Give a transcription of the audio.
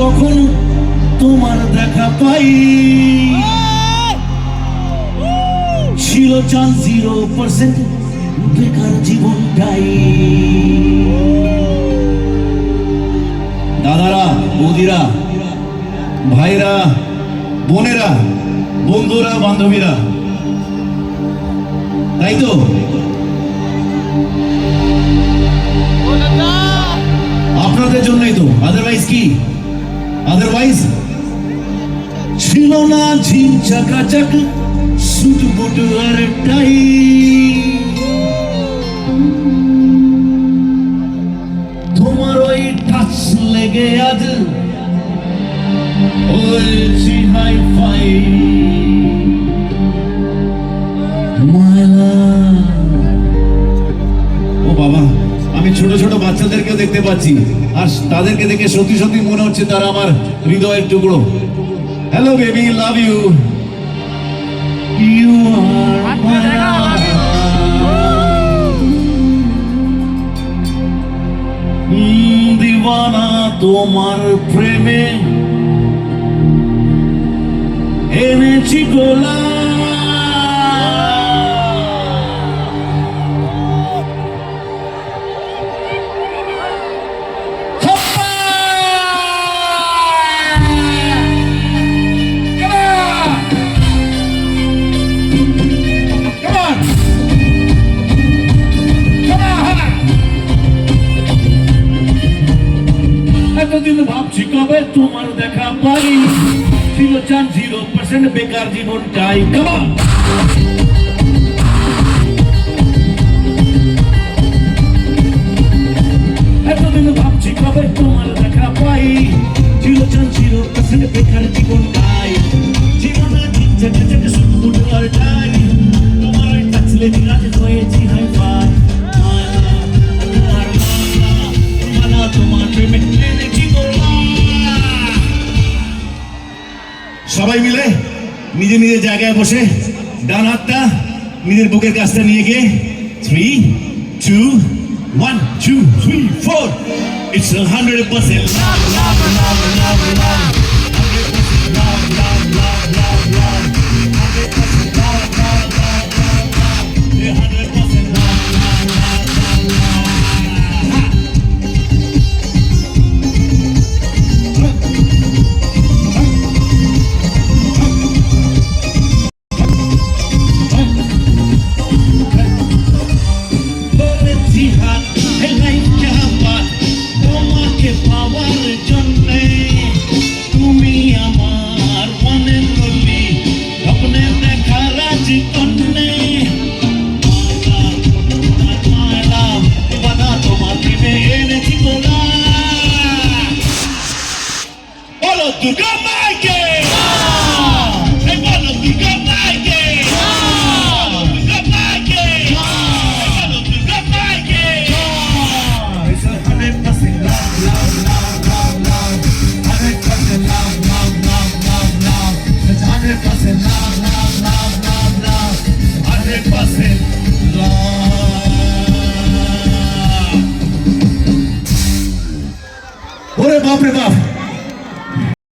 কখন তোমার দেখা পাই। ছিল চান্স জিরো পার্সেন্ট, বেকার জীবনটাই। দাদারা, বৌদিরা, ভাইরা, বোনেরা, বন্ধুরা, বান্ধবীরা, তাই তো? আপনাদের জন্যই তো আদারওয়াইজ কি? আদারওয়াইজ ছিল না ঝিম চাকা শুধু বুটু আর টাই। ছোট ছোট বাচ্চাদেরকেও দেখতে পাচ্ছি। আর তাদেরকে দেখে সত্যি সত্যি মনে হচ্ছে তারা আমার হৃদয়ের টুকরো। Hello baby love you you দিওয়ানা তোমার প্রেমে এনেছি গোলা এতদিন ভাবছি কবে তোমার দেখা পাই। ছিল চান জিরো পার্সেন্ট বেকার জীবনটাই। কামান এতদিন ভাবছি কবে তোমার দেখা পাই। ছিল চান জিরো পার্সেন্ট বেকার জীবনটাই। জীবনে দিন শুধু উঠে আর যাই তোমার টাচ লেগে সবাই মিলে নিজে নিজের জায়গায় বসে ডান হাতটা নিজের বুকের কাছটা নিয়ে গিয়ে three two one two three four it's hundred percent Добре, добре.